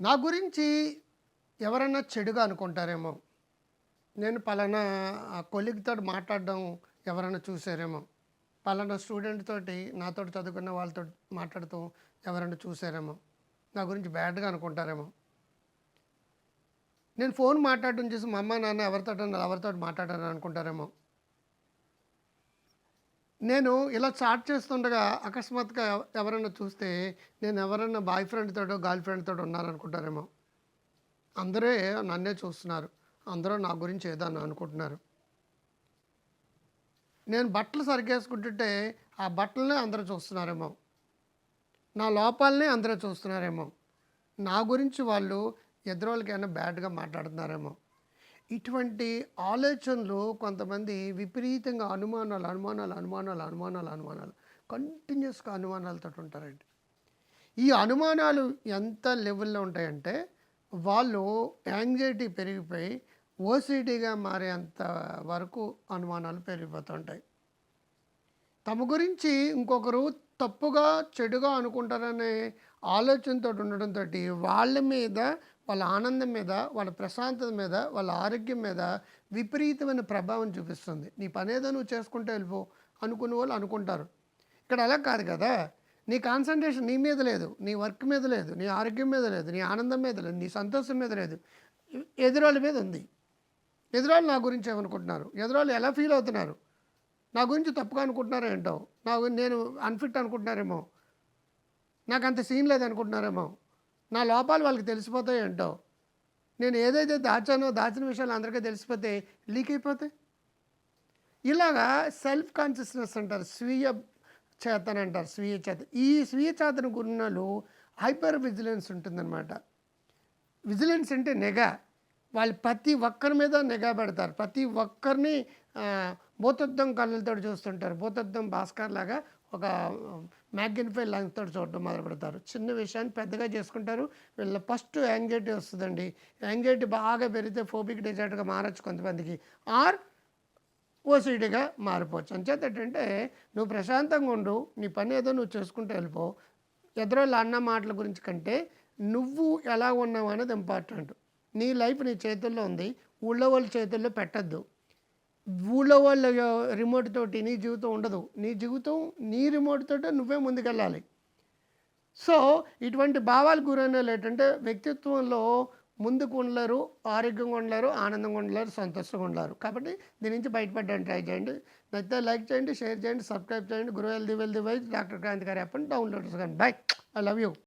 నా గురించి ఎవరైనా చెడుగా అనుకుంటారేమో. నేను పలానా కొలిగ్తో మాట్లాడడం ఎవరైనా చూసారేమో. పలానా స్టూడెంట్ తోటి నాతో చదువుకున్న వాళ్ళతో మాట్లాడుతూ ఎవరైనా చూసారేమో. నా గురించి బ్యాడ్గా అనుకుంటారేమో. నేను ఫోన్ మాట్లాడడం చూసి మా అమ్మ నాన్న ఎవరితో ఎవరితో మాట్లాడారని అనుకుంటారేమో నేను ఇలా చాట్ చేస్తుండగా అకస్మాత్తుగా ఎవరైనా చూస్తే నేను ఎవరైనా బాయ్ ఫ్రెండ్ తోటో గర్ల్ ఫ్రెండ్ తోటో ఉన్నారనుకుంటారేమో. అందరే నన్నే చూస్తున్నారు. అందరూ నా గురించి ఏదో అని అనుకుంటున్నారు. నేను బట్టలు సరిగేసుకుంటుంటే ఆ బట్టలనే అందరూ చూస్తున్నారేమో. నా లోపాలనే అందరూ చూస్తున్నారేమో. నా గురించి వాళ్ళు ఎదురోళ్ళకైనా బ్యాడ్గా మాట్లాడుతున్నారేమో. ఇటువంటి ఆలోచనలు కొంతమంది విపరీతంగా అనుమానాలు అనుమానాలు అనుమానాలు అనుమానాలు అనుమానాలు కంటిన్యూస్గా అనుమానాలతో ఉంటారండి. ఈ అనుమానాలు ఎంత లెవెల్లో ఉంటాయంటే వాళ్ళు యాంగ్జైటీ పెరిగిపోయి ఓసిటీగా మారేంత వరకు అనుమానాలు పెరిగిపోతుంటాయి తమ గురించి ఇంకొకరు తప్పుగా చెడుగా అనుకుంటారనే ఆలోచనతో ఉండడంతో వాళ్ళ మీద వాళ్ళ ఆనందం మీద వాళ్ళ ప్రశాంతత మీద వాళ్ళ ఆరోగ్యం మీద విపరీతమైన ప్రభావం చూపిస్తుంది. నీ పనేదో నువ్వు చేసుకుంటే వెళ్ళిపో అనుకునే వాళ్ళు అనుకుంటారు. ఇక్కడ అలా కాదు కదా. నీ కాన్సన్ట్రేషన్ నీ మీద లేదు నీ వర్క్ మీద లేదు నీ ఆరోగ్యం మీద లేదు నీ ఆనందం మీద లేదు నీ సంతోషం మీద లేదు. ఎదురాళ్ళ మీద ఉంది. ఎదురాళ్ళు నా గురించి ఏమనుకుంటున్నారు? ఎదురాళ్ళు ఎలా ఫీల్ అవుతున్నారు? నా గురించి తప్పుగా అనుకుంటున్నారో ఏంటో? నా గురించి నేను అన్ఫిట్ అనుకుంటున్నారేమో? నాకు అంత సీన్ లేదు అనుకుంటున్నారేమో? నా లోపాలు వాళ్ళకి తెలిసిపోతాయి ఏంటో? నేను ఏదైతే దాచానో దాచిన విషయాలు అందరికీ తెలిసిపోతే లీక్ అయిపోతాయి. ఇలాగా సెల్ఫ్ కాన్షియస్నెస్ అంటారు స్వీయ చేతన అంటారు స్వీయ చేత ఈ స్వీయ చేతన గుణాలు హైపర్ విజిలెన్స్ ఉంటుందన్నమాట. విజిలెన్స్ అంటే నిఘా. వాళ్ళు ప్రతి ఒక్కరి మీద నిఘా పెడతారు. ప్రతి ఒక్కరిని భూతత్వం కళ్ళతో చూస్తుంటారు. భూతత్వం భాస్కర్ లాగా ఒక మ్యాగ్నిఫై లెన్స్తో చూడటం మొదలు పెడతారు. చిన్న విషయాన్ని పెద్దగా చేసుకుంటారు. వీళ్ళ ఫస్ట్ యాంగ్జైటీ వస్తుందండి. యాంగ్జైటీ బాగా పెరిగితే ఫోబిక్ డిజార్ట్గా మారచ్చు కొంతమందికి. ఆర్ ఓసిడీగా మారిపోవచ్చు. అంచేత ఏంటంటే నువ్వు ప్రశాంతంగా ఉండు నీ పని ఏదో నువ్వు చేసుకుంటూ వెళ్ళిపో. ఎదురోళ్ళు అన్న మాటల గురించి కంటే నువ్వు ఎలా ఉన్నావు అనేది ఇంపార్టెంట్. నీ లైఫ్ నీ చేతుల్లో ఉంది. ఊళ్ళో వాళ్ళ చేతుల్లో పెట్టద్దు. ఊళ్ళో వాళ్ళ రిమోట్ తోటి నీ జీవితం ఉండదు. నీ జీవితం నీ రిమోట్ తోటే నువ్వే ముందుకెళ్ళాలి. సో ఇటువంటి భావాలు గురైన ఏంటంటే వ్యక్తిత్వంలో ముందుకు ఉండలేరు ఆరోగ్యంగా ఉండలేరు ఆనందంగా ఉండలేరు సంతోషంగా ఉండలేరు. కాబట్టి దీని నుంచి బయటపడడానికి ట్రై చేయండి. నచ్చితే లైక్ చేయండి షేర్ చేయండి సబ్స్క్రైబ్ చేయండి. గురు వెల్ది వెల్ది వైజ్ డాక్టర్ క్రాంతి గారి యాప్ని డౌన్లోడ్ చేసుకోండి బై. I love you.